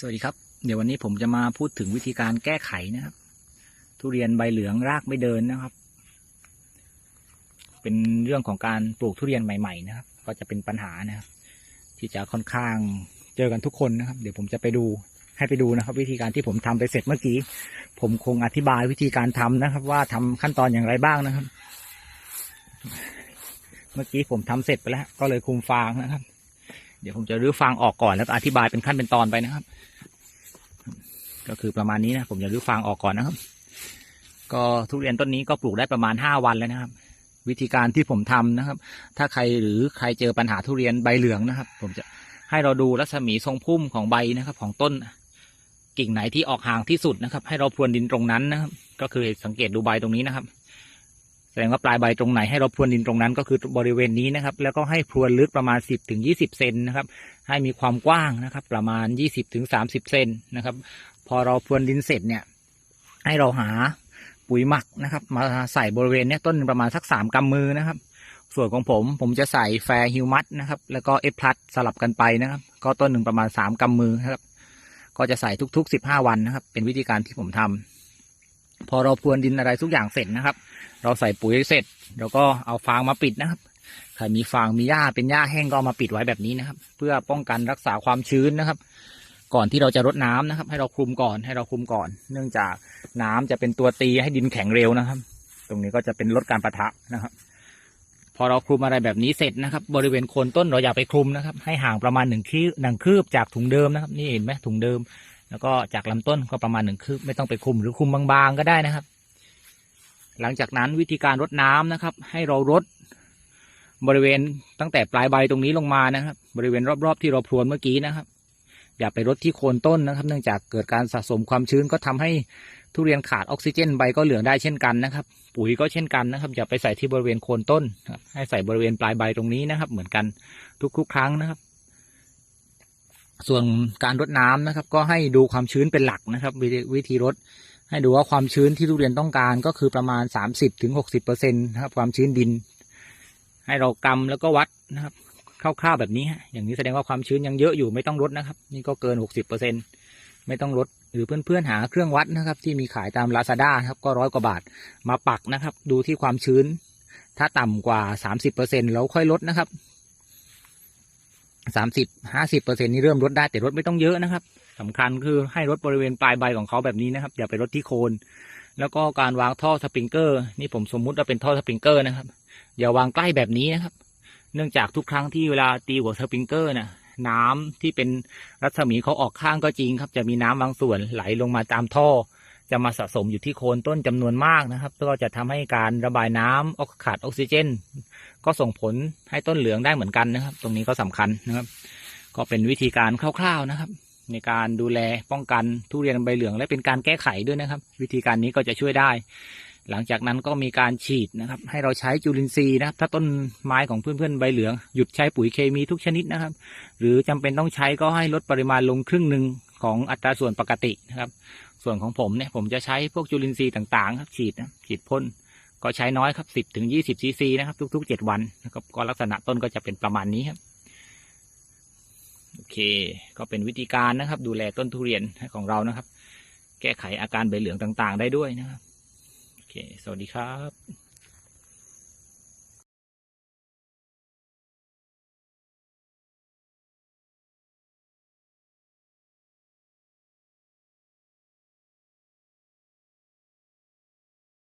สวัสดีครับ เดี๋ยววันนี้ผมจะมาพูดถึงวิธีการแก้ไขนะครับ ทุเรียนใบเหลืองรากไม่เดินนะครับ เป็นเรื่องของการปลูกทุเรียนใหม่ ๆ นะครับ ก็จะเป็นปัญหานะครับ ที่จะค่อนข้างเจอกันทุกคนนะครับ เดี๋ยวผมจะไปดูให้ไปดูนะครับ วิธีการที่ผมทำไปเสร็จเมื่อกี้ ผมคงอธิบายวิธีการทำนะครับ ว่าทำขั้นตอนอย่างไรบ้างนะครับ เมื่อกี้ผมทำเสร็จไปแล้ว ก็เลยคุมฟางนะครับเดี๋ยวผมจะรื้อฟางออกก่อนแล้วอธิบายเป็นขั้นเป็นตอนไปนะครับ ก็คือประมาณนี้นะผมจะรื้อฟางออกก่อนนะครับ ก็ทุเรียนต้นนี้ก็ปลูกได้ประมาณห้าวันแล้วนะครับ วิธีการที่ผมทำนะครับ ถ้าใครหรือใครเจอปัญหาทุเรียนใบเหลืองนะครับ ผมจะให้เราดูรัศมีทรงพุ่มของใบนะครับ ของต้นกิ่งไหนที่ออกห่างที่สุดนะครับ ให้เราพรวนดินตรงนั้นนะครับ ก็คือสังเกตดูใบตรงนี้นะครับ แสดงว่าปลายใบตรงไหนให้เราพรวนดินตรงนั้นก็คือบริเวณนี้นะครับ แล้วก็ให้พรวนลึกประมาณ 10ถึง20เซนนะครับ ให้มีความกว้างนะครับ ประมาณ 20ถึง30เซนนะครับ พอเราพรวนดินเสร็จเนี่ย ให้เราหาปุ๋ยหมักนะครับ มาใส่บริเวณเนี้ยต้นหนึ่งประมาณสักสามกำมือนะครับ ส่วนของผมผมจะใส่แฟร์ฮิวมัสนะครับ แล้วก็เอฟพลัสสลับกันไปนะครับ ก็ต้นหนึ่งประมาณสามกำมือนะครับ ก็จะใส่ทุกๆสิบห้าวันนะครับ เป็นวิธีการที่ผมทำพอเราพรวนดินอะไรทุกอย่างเสร็จนะครับ เราใส่ปุ๋ยเสร็จเราก็เอาฟางมาปิดนะครับใครมีฟางมีหญ้าเป็นหญ้าแห้งก็มาปิดไว้แบบนี้นะครับ เพื่อป้องกันรักษาความชื้นนะครับ ก่อนที่เราจะรดน้ำนะครับ ให้เราคลุมก่อนให้เราคลุมก่อน เนื่องจากน้ำจะเป็นตัวตีให้ดินแข็งเร็วนะครับ ตรงนี้ก็จะเป็นลดการประทะนะครับ พอเราคลุมอะไรแบบนี้เสร็จนะครับ บริเวณโคนต้นเราอย่าไปคลุมนะครับ ให้ห่างประมาณหนึ่งคืบหนึ่งคืบจากถุงเดิมนะครับ นี่เห็นไหมถุงเดิม แล้วก็จากลำต้นก็ประมาณหนึ่งคืบไม่ต้องไปคลุมหรือคลุมบางๆก็ได้นะครับ หลังจากนั้นวิธีการรดน้ำนะครับ ให้เรารดบริเวณตั้งแต่ปลายใบตรงนี้ลงมานะครับ บริเวณรอบๆที่เราพรวนเมื่อกี้นะครับ อย่าไปรดที่โคนต้นนะครับ เนื่องจากเกิดการสะสมความชื้นก็ทำให้ทุเรียนขาดออกซิเจนใบก็เหลืองได้เช่นกันนะครับ ปุ๋ยก็เช่นกันนะครับ อย่าไปใส่ที่บริเวณโคนต้นให้ใส่บริเวณปลายใบตรงนี้นะครับ เหมือนกันทุกๆ ครั้งนะครับ ส่วนการรดน้ำนะครับ ก็ให้ดูความชื้นเป็นหลักนะครับ วิธีรดให้ดูว่าความชื้นที่ทุเรียนต้องการก็คือประมาณ 30-60%ถึง60%นะครับความชื้นดิน ให้เรากำแล้วก็วัดนะครับ คร่าวๆแบบนี้ฮะอย่างนี้แสดงว่าความชื้นยังเยอะอยู่ไม่ต้องลดนะครับ นี่ก็เกิน60%ไม่ต้องลดหรือเพื่อนๆหาเครื่องวัดนะครับ ที่มีขายตาม Lazada ครับก็ร้อยกว่าบาทมาปักนะครับ ดูที่ความชื้น ถ้าต่ำกว่า30%แล้วค่อยลดนะครับ30-50%นี่เริ่มลดได้แต่ลดไม่ต้องเยอะนะครับสำคัญคือให้รดบริเวณปลายใบของเขาแบบนี้นะครับ อย่าไปรดที่โคน แล้วก็การวางท่อสปริงเกอร์ นี่ผมสมมุติว่าเป็นท่อสปริงเกอร์นะครับ อย่าวางใกล้แบบนี้นะครับ เนื่องจากทุกครั้งที่เวลาตีหัวสปริงเกอร์นะน้ำที่เป็นรัศมีเขาออกข้างก็จริงครับ จะมีน้ำบางส่วนไหลลงมาตามท่อ จะมาสะสมอยู่ที่โคนต้นจำนวนมากนะครับ ก็จะทำให้การระบายน้ำออกขาดออกซิเจน ก็ส่งผลให้ต้นเหลืองได้เหมือนกันนะครับ ตรงนี้ก็สำคัญนะครับ ก็เป็นวิธีการคร่าวๆนะครับ ในการดูแลป้องกันทุเรียนใบเหลืองและเป็นการแก้ไขด้วยนะครับ วิธีการนี้ก็จะช่วยได้ หลังจากนั้นก็มีการฉีดนะครับ ให้เราใช้จุลินทรีย์นะครับ ถ้าต้นไม้ของเพื่อนๆใบเหลืองหยุดใช้ปุ๋ยเคมีทุกชนิดนะครับ หรือจำเป็นต้องใช้ก็ให้ลดปริมาณลงครึ่งหนึ่งของอัตราส่วนปกตินะครับ ส่วนของผมเนี่ยผมจะใช้พวกจุลินทรีย์ต่างๆครับฉีดนะฉีดพ่นก็ใช้น้อยครับสิบถึงยี่สิบซีซีนะครับทุกๆเจ็ดวันนะครับก็ลักษณะต้นก็จะเป็นประมาณนี้ครับโอเค ก็เป็นวิธีการนะครับ ดูแลต้นทุเรียนของเรานะครับ แก้ไขอาการใบเหลืองต่างๆ ได้ด้วยนะครับ สวัสดีครับ